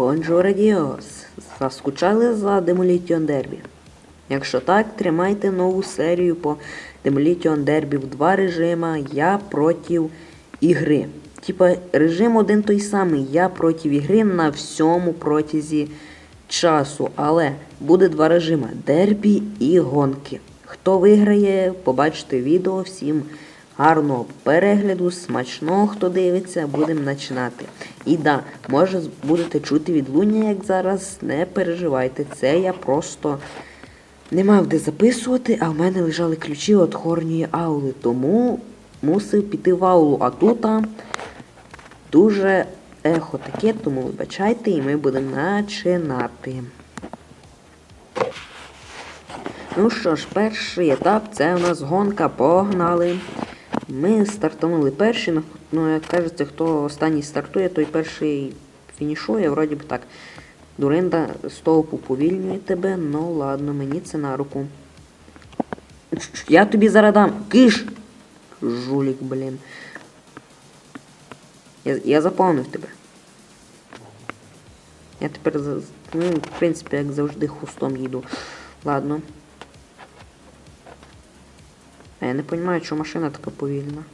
Бонжур Діос. Заскучали за Demolition Derby? Якщо так, тримайте нову серію по Demolition Derby в два режима Я проти ігри. Типа режим один той самий, я проти ігри на всьому протязі часу. Але буде два режими дербі і гонки. Хто виграє, побачите відео. Всім гарного перегляду, смачного, хто дивиться, будемо починати. І да, може будете чути відлуння, як зараз, не переживайте, це я просто не мав де записувати, а в мене лежали ключі від хорньої аули, тому мусив піти в аулу, а тут дуже ехо таке, тому вибачайте, і ми будемо починати. Ну що ж, перший етап це у нас гонка, погнали. Ми стартанули перші, ну, ну як кажеться, хто останній стартує, той перший фінішує, вроді би так. Дуринда стовп уповільнює тебе, ну ладно, мені це на руку. Я тобі зараз дам. Киш! Жулік, блін. Я, я заповнив тебе. Я тепер, ну, в принципі, як завжди, хустом їду. Ладно. А я не розумію, чому машина така повільна.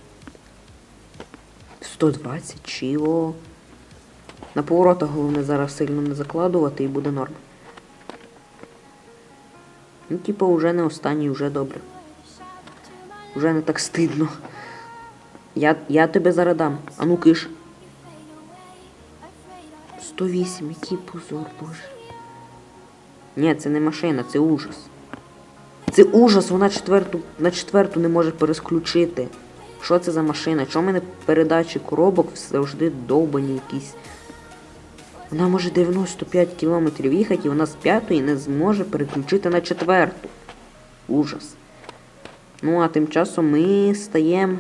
120 чого? На поворотах головне зараз сильно не закладувати і буде норм. Ну, типа, вже не останній, вже добре. Уже не так стидно. Я, я тебе зараз дам. А ну киш. 108, який позор, боже. Ні, це не машина, це ужас. Це ужас, вона четверту, на четверту не може пересключити. Що це за машина? Чому в мене передачі коробок завжди довбані якісь? Вона може 95 кілометрів їхати, і вона з п'ятої не зможе переключити на четверту. Ужас. Ну, а тим часом ми стаємо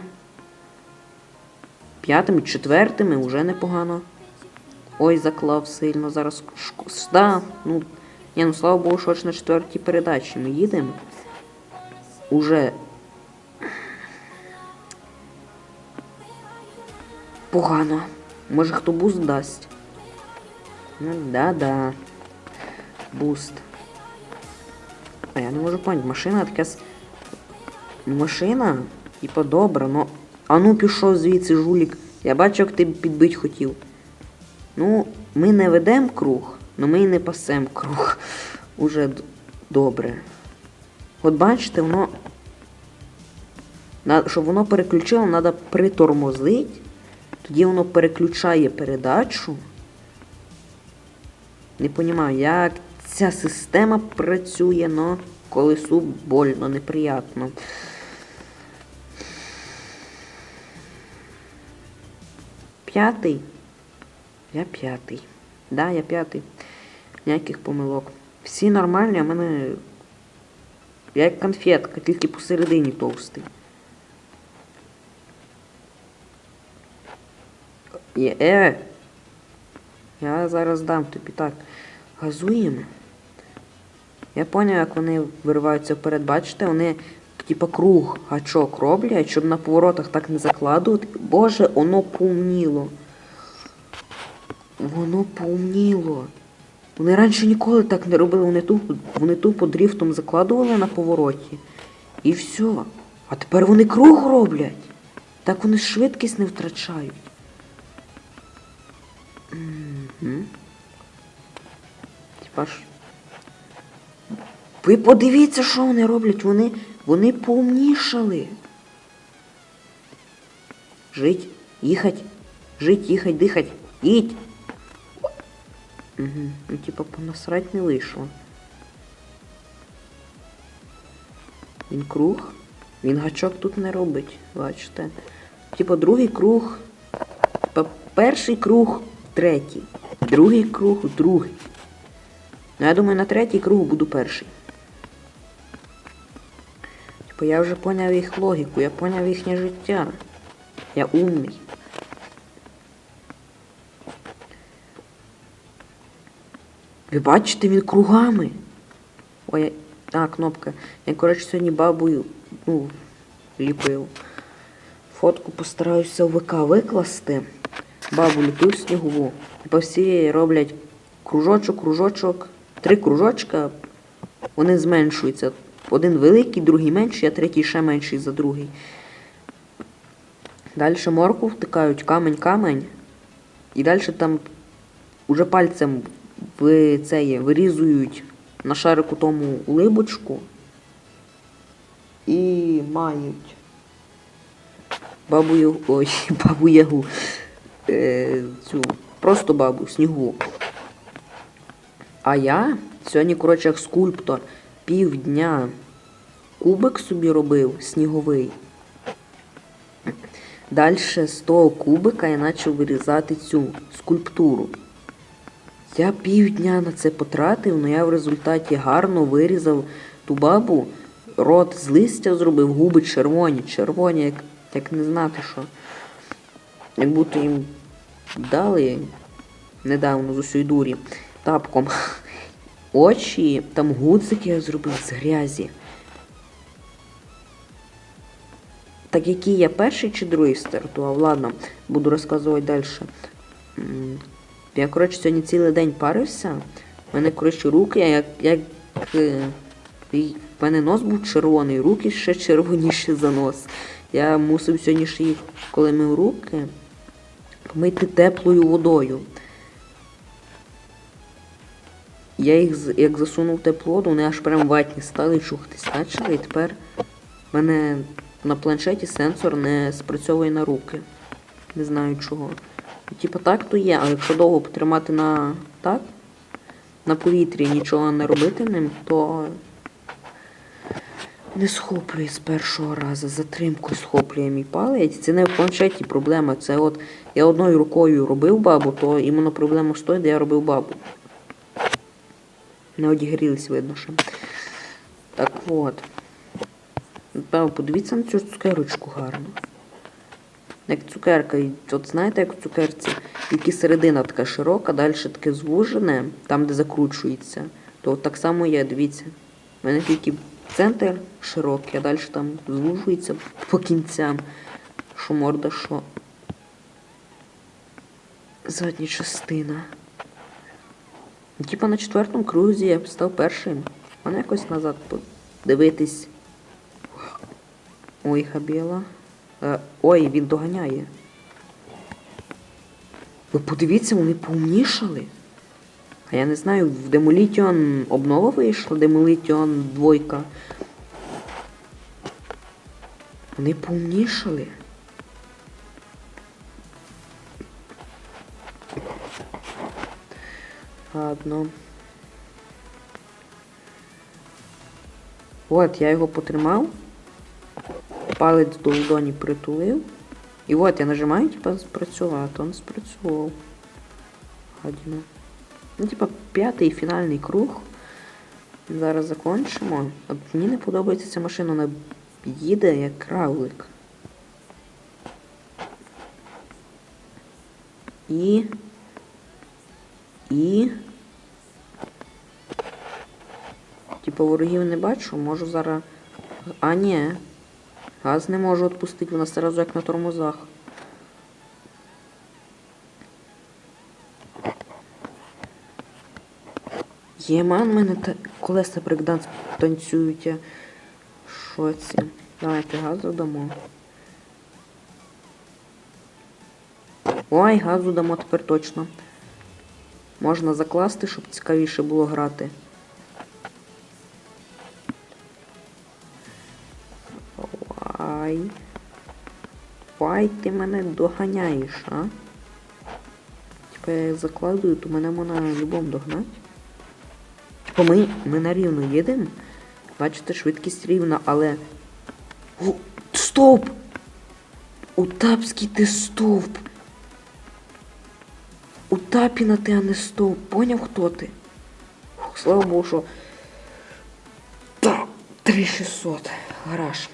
п'ятими, четвертими, уже непогано. Ой, заклав сильно зараз. шк- Да, ну, ні, ну слава Богу, що на четвертій передачі ми їдемо. Уже погано. Може хто буст дасть. Ну да-да. Буст. А я не можу поняти, машина така с... Машина, типа добра, но. А ну пішов звідси, жулік. Я бачу, як ти підбить хотів. Ну, ми не ведемо круг, але ми і не пасемо круг. Уже добре. От бачите, воно. Щоб воно переключило, треба притормозити. Тоді воно переключає передачу. Не розумію, як ця система працює, но колесу больно, неприятно. П'ятий. Я п'ятий. Да, я п'ятий. Ніяких помилок. Всі нормальні, а в мене. Я як конфетка, тільки посередині товстий. Є, е! Я зараз дам тобі так. Газуємо. Я поняв, як вони вириваються вперед. Бачите, вони типа круг гачок роблять, щоб на поворотах так не закладувати. Боже, воно поумніло. Воно поумніло. Вони раніше ніколи так не робили, вони тупо, вони тупо дріфтом закладували на повороті. І все. А тепер вони круг роблять. Так вони швидкість не втрачають. Мгм. Типа ж. Ви подивіться, що вони роблять. Вони, вони поумнішали. Жить, їхать, жить, їхать, дихать. Їдь. Угу. Ну, типа, понасрать не вийшло. Він круг. Він гачок тут не робить, бачите. Типа другий круг. Типа перший круг, третій. Другий круг, другий. Ну, я думаю, на третій круг буду перший. Типа я вже поняв їх логіку, я поняв їхнє життя. Я умний. Ви бачите, він кругами. Ой, а, кнопка. Я, коротше, сьогодні бабою, ну, ліпив. Фотку постараюся в ВК викласти. Бабу ліпив снігову. І по всій роблять кружочок, кружочок, три кружочка, вони зменшуються. Один великий, другий менший, а третій ще менший за другий. Далі морку втикають камень, камень. І далі там уже пальцем в це вирізують на шарику тому улибочку і мають бабу Ягу, ой, бабу Ягу, е, цю, просто бабу, снігу. А я сьогодні, коротше, як скульптор, півдня кубик собі робив сніговий. Далі з того кубика я почав вирізати цю скульптуру. Я півдня на це потратив, але я в результаті гарно вирізав ту бабу, рот з листя зробив, губи червоні, червоні, як, як не знати що. Як будто їм дали недавно з усієї дурі тапком. Очі, там гудзики я зробив з грязі. Так який я перший чи другий стартував? Ладно, буду розказувати далі. Я, коротше, сьогодні цілий день парився. У мене, коротше, руки, як, як е, в мене нос був червоний, руки ще червоніші за нос. Я мусив сьогодні ж їх, коли мив руки, помити теплою водою. Я їх як засунув теплу воду, вони аж прям ватні стали чухатись почали, і тепер в мене на планшеті сенсор не спрацьовує на руки. Не знаю чого. Типа так то є, але якщо довго потримати на так, на повітрі нічого не робити ним, то не схоплює з першого разу. Затримку схоплює мій палець. Це не в планшеті проблема. Це от я одною рукою робив бабу, то іменно проблема з тою, де я робив бабу. Не одігрілись, видно, що. Так от. Подивіться на цю цукерочку гарно. Як цукерка, і от знаєте, як в цукерці, тільки середина така широка, далі таке звужене, там, де закручується, то от так само є, дивіться. У мене тільки центр широкий, а далі там звужується по кінцям. Що морда, що. Задня частина. Типа на четвертому крузі я б став першим. А не якось назад подивитись. Ой, Хабіла. Е, ой, він доганяє. Ви подивіться, вони поумнішали. А я не знаю, в Demolition обнова вийшла, Demolition двойка. Вони поумнішали. Ладно. От, я його потримав. Палець до ладоні притулив. І от я нажимаю, типа, спрацювати, он спрацював. Гадіна. Ну, типа, п'ятий фінальний круг. Зараз закончимо. От мені не подобається ця машина, вона їде як кравлик. І. І. Типа ворогів не бачу, можу зараз. А, ні. Газ не можу відпустити, вона одразу як на тормозах. Єман, мене та... колеса брекданс танцюють. в шоці. Давайте газу дамо. Ой, газу дамо тепер точно. Можна закласти, щоб цікавіше було грати. Вай. Вай, ти мене доганяєш, а? Типа я як закладую, то мене можна любом догнати. Типа ми, ми на рівно їдемо. Бачите, швидкість рівна, але. О, стоп! Утапський ти стовп! Утапіна ти, а не стовп. Поняв, хто ти? Слава Богу, що. Так, 3600. Гараж.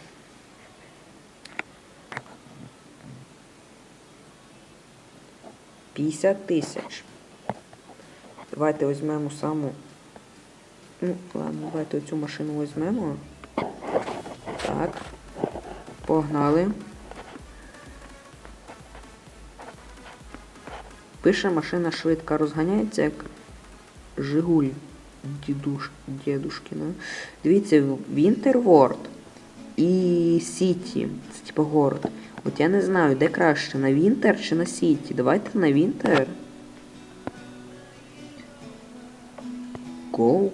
П'ятдесят тисяч. Давайте візьмемо саму. Ну, ладно, давайте оцю машину візьмемо. Так. Погнали. Пише машина швидко розганяється, як Жигуль. Дідуш, дідушкіна. Дивіться, Вінтерворд і Сіті. Це типа город. От я не знаю, де краще, на Вінтер чи на Сіті. Давайте на Вінтер. Гоу.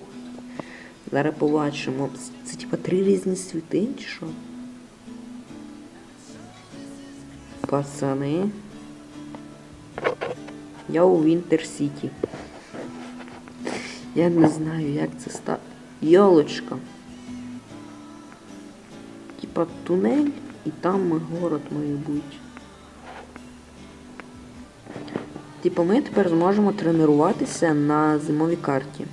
Зараз побачимо. Це, типа три різні світи, чи що? Пацани. Я у Вінтер Сіті. Я не знаю, як це ста. Йолочка. Типа тунель і там город має бути. Типа ми тепер зможемо тренуватися на зимовій карті.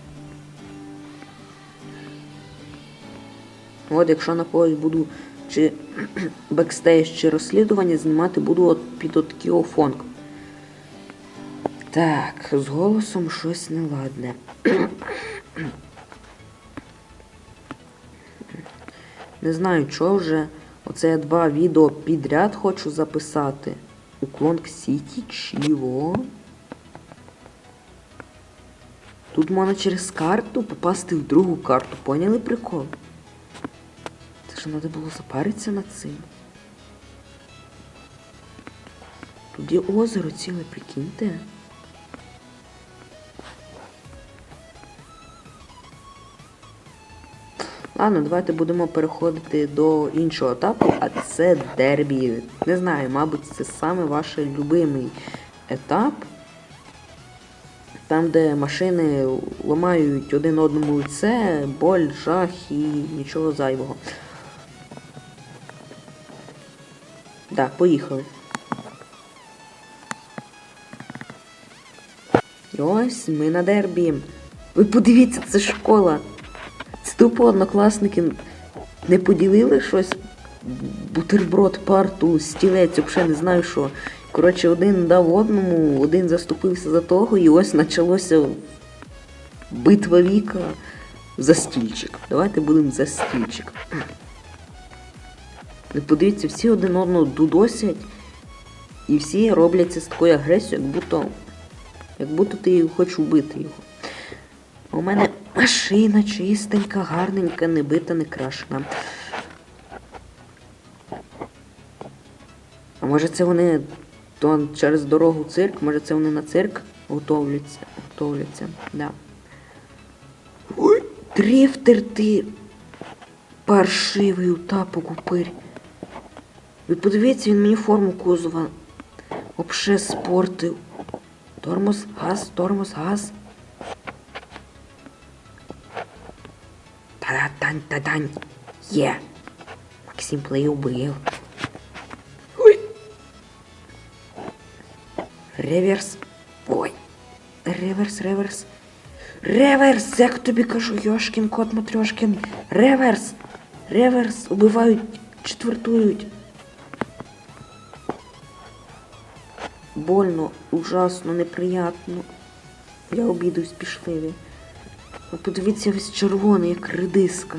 От якщо на когось буду чи бекстейдж, чи розслідування знімати, буду от під от кіофонк. Так, з голосом щось неладне. Не знаю, чого вже оце я два відео підряд хочу записати. Уклон к Сіті чого? Тут можна через карту попасти в другу карту. Поняли прикол? Це ж треба було запаритися над цим. Тут є озеро ціле, прикиньте. Ладно, давайте будемо переходити до іншого етапу, а це дербі. Не знаю, мабуть, це саме ваш любимий етап. Там, де машини ламають один одному лице, боль, жах і нічого зайвого. Так, поїхали. І ось ми на дербі. Ви подивіться, це школа. Тупо однокласники не поділили щось. Бутерброд, парту, стілець, взагалі не знаю що. Коротше, один дав одному, один заступився за того, і ось почалося битва віка за стільчик. Давайте будемо за стільчик. Ви подивіться, всі один одного дудосять, і всі роблять це з такою агресією, як будто, як будто ти хочеш вбити його. У мене машина чистенька, гарненька, не бита, не крашена. А може це вони то через дорогу цирк, може це вони на цирк готовляться. готовляться. Да. Ой, ти паршивий у тапок упирь. Ви подивіться, він мені форму кузова обше спортив. Тормоз, газ, тормоз, газ. Та-дань, та-дань. Є. Максим плей убив. Ой. Реверс. Ой. Реверс, реверс. Реверс! Як тобі кажу, Йошкін, кот Матрьошкін. Реверс! Реверс! Убивають, четвертують. Больно, ужасно, неприятно. Я обідуюсь, пішли ви. Ну, Подивіться, весь червоний, як редиска.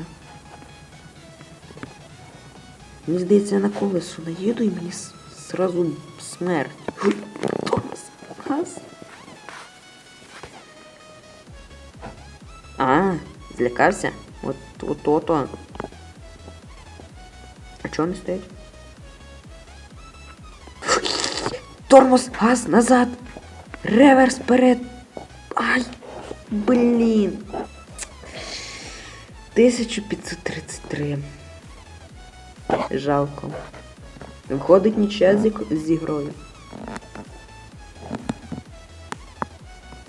Мені здається, я на колесо наїду і мені зразу смерть. Тормоз, газ. А, злякався? От, от, от, от. А чого не стоять? Тормоз, газ, назад. Реверс вперед. Ай, блін. 1533. Жалко. Виходить нічия з ігрою.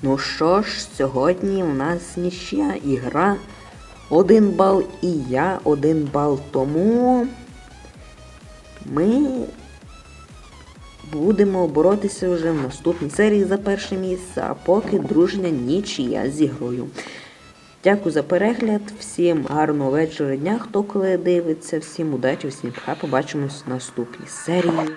Ну що ж, сьогодні у нас нічия ігра. Один бал і я, один бал тому. Ми будемо боротися вже в наступній серії за перше місце, а поки дружня нічия з ігрою. Дякую за перегляд, всім гарного вечора дня, хто коли дивиться, всім удачі, всім пока, побачимось в наступній серії.